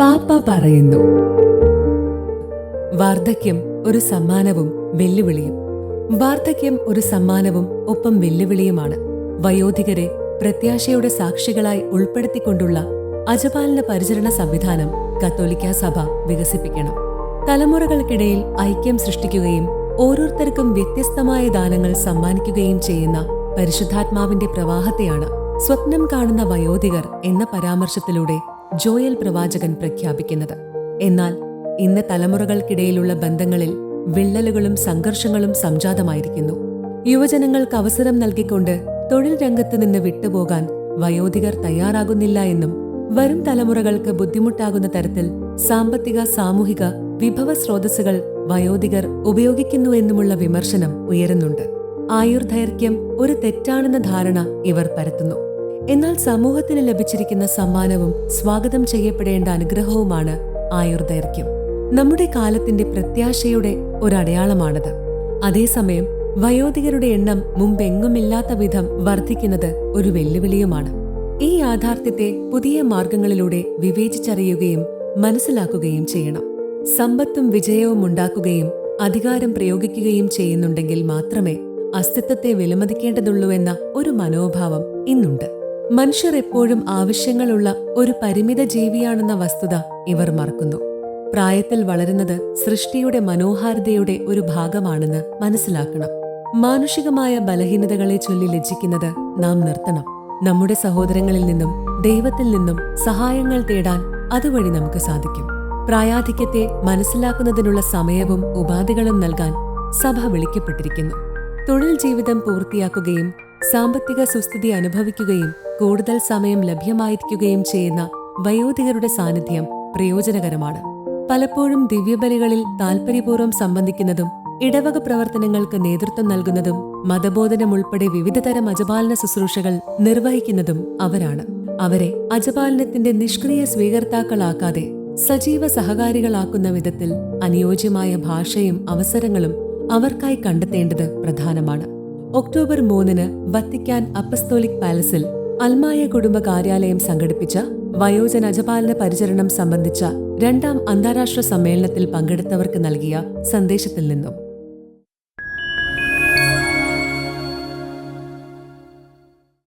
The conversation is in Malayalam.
പാപ്പ പറയുന്നു. വാർദ്ധക്യം ഒരു സമ്മാനവും വെല്ലുവിളിയും. വാർദ്ധക്യം ഒരു സമ്മാനവും ഒപ്പം വെല്ലുവിളിയുമാണ്. വയോധികരെ പ്രത്യാശയുടെ സാക്ഷികളായി ഉൾപ്പെടുത്തിക്കൊണ്ടുള്ള അജപാലന പരിചരണ സംവിധാനം കത്തോലിക്ക സഭ വികസിപ്പിക്കണം. തലമുറകൾക്കിടയിൽ ഐക്യം സൃഷ്ടിക്കുകയും ഓരോരുത്തർക്കും വ്യത്യസ്തമായ ദാനങ്ങൾ സമ്മാനിക്കുകയും ചെയ്യുന്ന പരിശുദ്ധാത്മാവിന്റെ പ്രവാഹത്തെയാണ് സ്വപ്നം കാണുന്ന വയോധികർ എന്ന പരാമർശത്തിലൂടെ ജോയൽ പ്രവാചകൻ പ്രഖ്യാപിക്കുന്നത്. എന്നാൽ ഇന്ന് തലമുറകൾക്കിടയിലുള്ള ബന്ധങ്ങളിൽ വിള്ളലുകളും സംഘർഷങ്ങളും സംജാതമായിരിക്കുന്നു. യുവജനങ്ങൾക്ക് അവസരം നൽകിക്കൊണ്ട് തൊഴിൽ രംഗത്ത് നിന്ന് വിട്ടുപോകാൻ വയോധികർ തയ്യാറാകുന്നില്ല എന്നും വരും തലമുറകൾക്ക് ബുദ്ധിമുട്ടാകുന്ന തരത്തിൽ സാമ്പത്തിക സാമൂഹിക വിഭവ സ്രോതസ്സുകൾ വയോധികർ ഉപയോഗിക്കുന്നു എന്നുമുള്ള വിമർശനം ഉയരുന്നുണ്ട്. ആയുർദൈർഘ്യം ഒരു തെറ്റാണെന്ന ധാരണ ഇവർ പരത്തുന്നു. എന്നാൽ സമൂഹത്തിന് ലഭിച്ചിരിക്കുന്ന സമ്മാനവും സ്വാഗതം ചെയ്യപ്പെടേണ്ട അനുഗ്രഹവുമാണ് ആയുർദൈർഘ്യം. നമ്മുടെ കാലത്തിന്റെ പ്രത്യാശയുടെ ഒരടയാളമാണത്. അതേസമയം വയോധികരുടെ എണ്ണം മുമ്പെങ്ങുമില്ലാത്ത വിധം വർദ്ധിക്കുന്നത് ഒരു വെല്ലുവിളിയുമാണ്. ഈ യാഥാർത്ഥ്യത്തെ പുതിയ മാർഗങ്ങളിലൂടെ വിവേചിച്ചറിയുകയും മനസ്സിലാക്കുകയും ചെയ്യണം. സമ്പത്തും വിജയവും ഉണ്ടാക്കുകയും അധികാരം പ്രയോഗിക്കുകയും ചെയ്യുന്നുണ്ടെങ്കിൽ മാത്രമേ അസ്തിത്വത്തെ വിലമതിക്കേണ്ടതുള്ളൂവെന്ന ഒരു മനോഭാവം ഇന്നുണ്ട്. മനുഷ്യർ എപ്പോഴും ആവശ്യങ്ങളുള്ള ഒരു പരിമിത ജീവിയാണെന്ന വസ്തുത ഇവർ മറക്കുന്നു. പ്രായത്തിൽ വളരുന്നത് സൃഷ്ടിയുടെ മനോഹാരിതയുടെ ഒരു ഭാഗമാണെന്ന് മനസ്സിലാക്കണം. മാനുഷികമായ ബലഹീനതകളെ ചൊല്ലി ലജ്ജിക്കുന്നത് നാം നിർത്തണം. നമ്മുടെ സഹോദരങ്ങളിൽ നിന്നും ദൈവത്തിൽ നിന്നും സഹായങ്ങൾ തേടാൻ അതുവഴി നമുക്ക് സാധിക്കും. പ്രായാധിക്യത്തെ മനസ്സിലാക്കുന്നതിനുള്ള സമയവും ഉപാധികളും നൽകാൻ സഭ വിളിക്കപ്പെട്ടിരിക്കുന്നു. തൊഴിൽ ജീവിതം പൂർത്തിയാക്കുകയും സാമ്പത്തിക സുസ്ഥിതി അനുഭവിക്കുകയും കൂടുതൽ സമയം ലഭ്യമായിരിക്കുകയും ചെയ്യുന്ന വയോധികരുടെ സാന്നിധ്യം പ്രയോജനകരമാണ്. പലപ്പോഴും ദിവ്യബലികളിൽ താൽപര്യപൂർവം സംബന്ധിക്കുന്നതും ഇടവക പ്രവർത്തനങ്ങൾക്ക് നേതൃത്വം നൽകുന്നതും മതബോധനമുൾപ്പെടെ വിവിധതരം അജപാലന ശുശ്രൂഷകൾ നിർവഹിക്കുന്നതും അവരാണ്. അവരെ അജപാലനത്തിന്റെ നിഷ്ക്രിയ സ്വീകർത്താക്കളാക്കാതെ സജീവ സഹകാരികളാക്കുന്ന വിധത്തിൽ അനുയോജ്യമായ ഭാഷയും അവസരങ്ങളും അവർക്കായി കണ്ടെത്തേണ്ടത് പ്രധാനമാണ്. ഒക്ടോബർ മൂന്നിന് വത്തിക്കാൻ അപ്പസ്തോലിക് പാലസിൽ അൽമായ കുടുംബ കാര്യാലയം സംഘടിപ്പിച്ച വയോജന അജപാലന പരിചരണം സംബന്ധിച്ച രണ്ടാം അന്താരാഷ്ട്ര സമ്മേളനത്തിൽ പങ്കെടുത്തവർക്ക് നൽകിയ സന്ദേശത്തിൽ നിന്നും